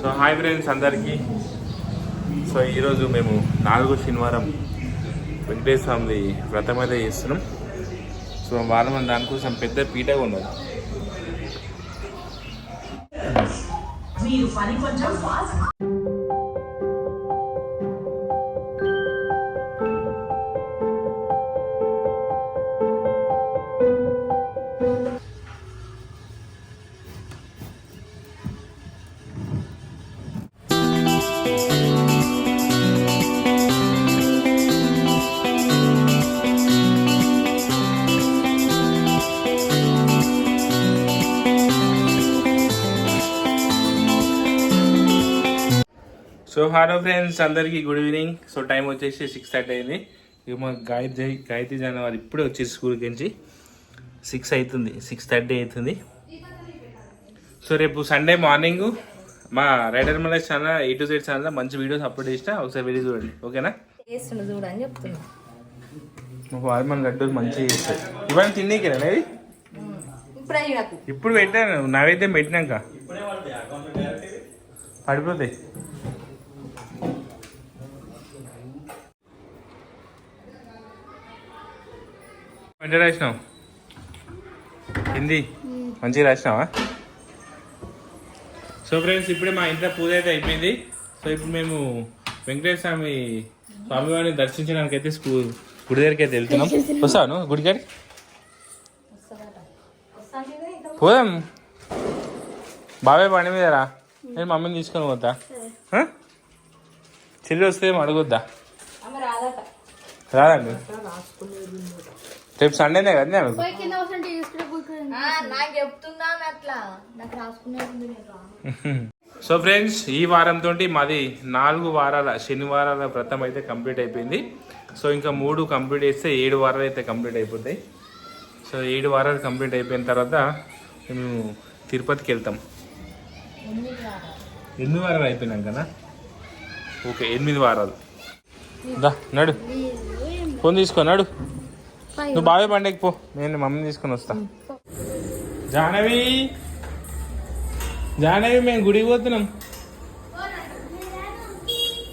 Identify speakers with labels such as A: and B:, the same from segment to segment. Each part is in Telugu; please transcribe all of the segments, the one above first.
A: సో హాయ్ ఫ్రెండ్స్ అందరికీ. సో ఈరోజు మేము నాలుగో శనివారం వెంకటేశ్వర స్వామి వ్రతం అయితే చేస్తున్నాం. సో వారం మన దానికోసం పెద్ద పీట ఉన్నది. సో హలో ఫ్రెండ్స్ అందరికీ గుడ్ ఈవినింగ్ సో టైం వచ్చేసి సిక్స్ థర్టీ అయింది. ఇక మా గాయత్రి గాయత్రి జాన వారు ఇప్పుడే వచ్చేసి స్కూల్కి నుంచి సిక్స్ అవుతుంది సిక్స్ థర్టీ అవుతుంది. సో రేపు సండే మార్నింగ్ మా rider malaise channel A to Z channel మంచి వీడియోస్ అప్లోడ్ చేసిన ఒకసారి వెళ్ళి చూడండి. ఓకేనా
B: చూడని చెప్తున్నా.
A: మా లడ్డూలు మంచిగా చేస్తాయి ఇవన్నీ తినేకేనా ఇది
B: ఇప్పుడే
A: పెట్టాను నైవేద్యం పెట్టినాక. పడిపోతాయి మంచిగా రాసినావు? హిందీ. మంచిగా రాసినావా? సో ఫ్రెండ్స్ ఇప్పుడే మా ఇంట్లో పూజ అయితే అయిపోయింది. సో ఇప్పుడు మేము వెంకటేశ్వర స్వామి స్వామివారిని దర్శించడానికి అయితే స్కూల్ గుడి దగ్గరికి అయితే వెళ్తున్నాం. వస్తాను గుడికాడి పోదాం. బాబాయ్ బండి మీద రా. నేను మమ్మీని తీసుకొని పోతా? చెల్లి వస్తే ఏం అడగొద్దా?
B: రాదట.
A: రాదండి. రేపు సండేనే కదా
B: నేను?
A: సో ఫ్రెండ్స్ ఈ వారంతో మాది నాలుగు వారాల శనివారాల వ్రతం అయితే కంప్లీట్ అయిపోయింది. సో ఇంకా మూడు కంప్లీట్ చేస్తే ఏడు వారాలు అయితే కంప్లీట్ అయిపోతాయి. సో ఏడు వారాలు కంప్లీట్ అయిపోయిన తర్వాత మేము తిరుపతికి వెళ్తాం. ఎనిమిది వారాలు అయిపోయినాకనా ఓకే ఎనిమిది వారాలు. దా నడు. ఫోన్ తీసుకో నడు. నువ్వు బాగా పండగకి పో నేను మమ్మీని తీసుకొని వస్తా. జానవి జానవి మేము గుడికి పోతున్నాం.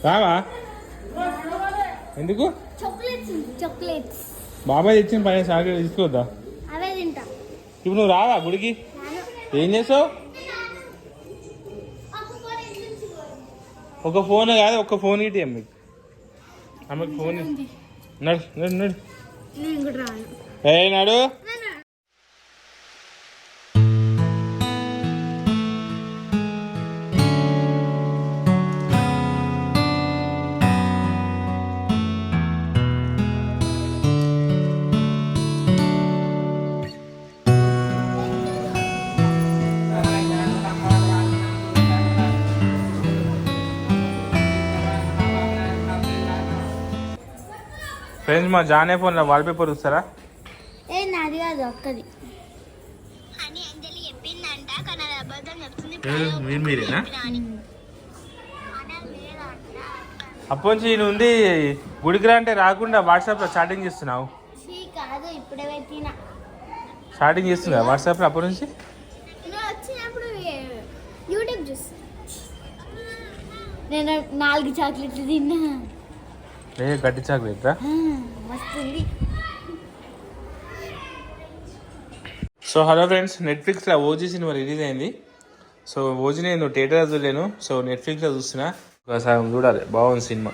A: రావా ఎందుకు?
C: చాక్లెట్స్
A: బాబాయ్ తెచ్చిన పైన చాక్లెట్
C: తింటా.
A: ఇప్పుడు నువ్వు రావా గుడికి? ఏం చేసావు? ఒక ఫోన్ కాదు ఒక ఫోన్ ఇటీ అమ్మకి. ఆమెకు ఫోన్ నడు నడు నడు.
C: నేను కూడా రాను.
A: ఏ ఫ్రెండ్స్ మా జానే ఫోన్లో వాల్పేపర్ చూస్తారా?
C: ఏ నాది కాదు ఒక్కది.
A: ఎవరు? మీరు మీరేనా? అప్పటి నుంచి నేను ఉంది గుడికి రా అంటే రాకుండా వాట్సాప్లో చాటింగ్ చేస్తున్నావు?
C: కాదు ఇప్పుడే పెట్టిన.
A: చాటింగ్ చేస్తున్నా వాట్సాప్లో అప్పటి నుంచి?
C: వచ్చినప్పుడు యూట్యూబ్ చూస్తా. నేను నాలుగు చాక్లెట్లు తిన్నా.
A: ఏ గడ్డి చాక్లెట్
C: మస్తుంది
A: సో హలో ఫ్రెండ్స్ నెట్ఫ్లిక్స్లో ఓజీ సినిమా రిలీజ్ అయింది. సో ఓజీ నేను థియేటర్ చూడలేను. సో నెట్ఫ్లిక్స్లో చూస్తున్నా. ఒకసారి చూడాలి. బాగుంది సినిమా.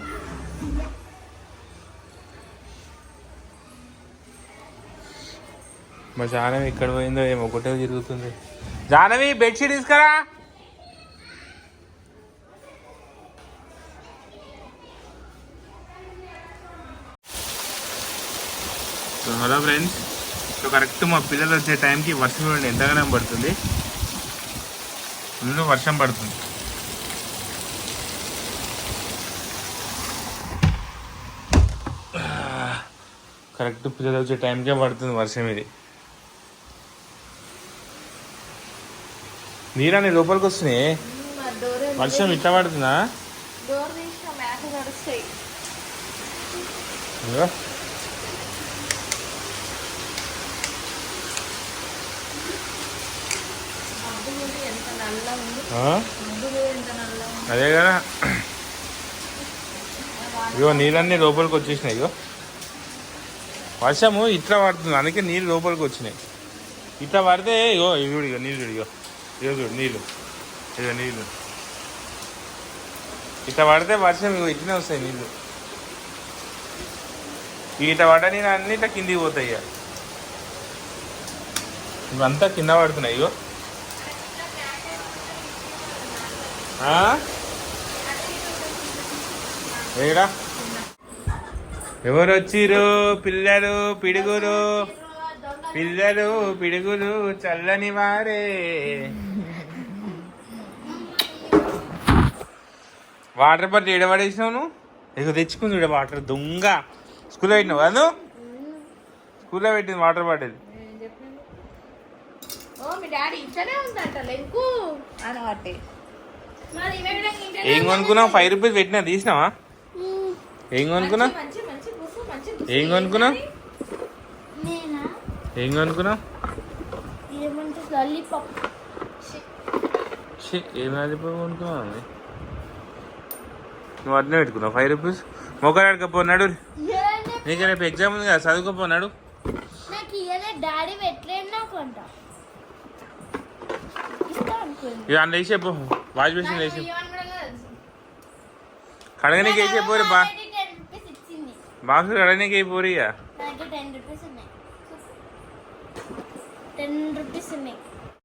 A: మా జానవి ఎక్కడ పోయిందో ఏమో ఒకటే తిరుగుతుంది. జానవి బెడ్షీట్ తీసుకురా! Hello friends. సో కరెక్ట్ మా పిల్లలు వచ్చే టైంకి వర్షం చూడండి ఎంతగానో పడుతుంది. ఫుల్ వర్షం పడుతుంది. కరెక్ట్ పిల్లలు వచ్చే టైంకే పడుతుంది వర్షం ఇది. నీరాని లోపలికి వస్తున్నాయి? వర్షం ఇట్లా పడుతుందా? అదే కదా. ఇగో నీళ్ళన్నీ లోపలికి వచ్చేసినాయి ఇగో. వర్షము ఇట్లా పడుతుంది అందుకే నీళ్ళు లోపలికి వచ్చినాయి. ఇట్లా పడితే ఇగో ఇవి చూడు ఇగో నీళ్ళు చూడు ఇగో. ఇగో చూడు నీళ్ళు. ఇగో నీళ్ళు. ఇట్లా పడితే వర్షం ఇగో ఇట్లనే వస్తాయి నీళ్ళు. ఇట్లా పడ్డ నీళ్ళు అన్ని ఇట్లా కిందికి పోతాయి ఇక ఇవంతా కింద పడుతున్నాయి ఇగో. ఏడా? ఎవరు వచ్చిరు పిల్లలు పిడుగులు? పిల్లలు పిడుగులు చల్లని వారే. వాటర్ బాటిల్ ఎడబడేసినావు నువ్వు? ఇక తెచ్చుకుంది ఈడ వాటర్ దొంగ. స్కూల్లో పెట్టినావు కాదు స్కూల్లో పెట్టింది వాటర్ బాటిల్.
B: డాడీ ఉందంట లెంకు మరి ఈమె కూడా ఇంటనే
A: ఏం కొనుక్కున్నావు? ఫైవ్ రూపీస్ పెట్టినా తీసినావా? ఏం
B: మంచి
A: ఏం కొనుక్కున్నావు?
C: నేనా?
A: ఏం
C: లాలీపాప్.
A: ఛీ, ఏం రాజపో కొనుక్కున్నావు? నువ్వు అట్నే పెట్టుకున్నావు ఫైవ్ రూపీస్ మొక్కడాడుకపోన్నాడు నీకు రేపు ఎగ్జామ్ ఉంది కదా చదువుకోపోన్నాడు
C: డాడీ నాకు అంట ఇస్తా అనుకోండి
A: ఇక అందులో వేసే పో వాష్ బేసిన్ వేసి
B: ఇవన్నీ కూడా తెలుసు
A: కడగనీకి వేసే పోరి బా
C: టెన్ రూపీస్ ఇచ్చింది
A: బాక్స్ కడగనీకి అయిపోరి ఇక
C: నాకు టెన్ రూపీస్ ఉన్నాయి టెన్ రూపీస్ ఉన్నాయి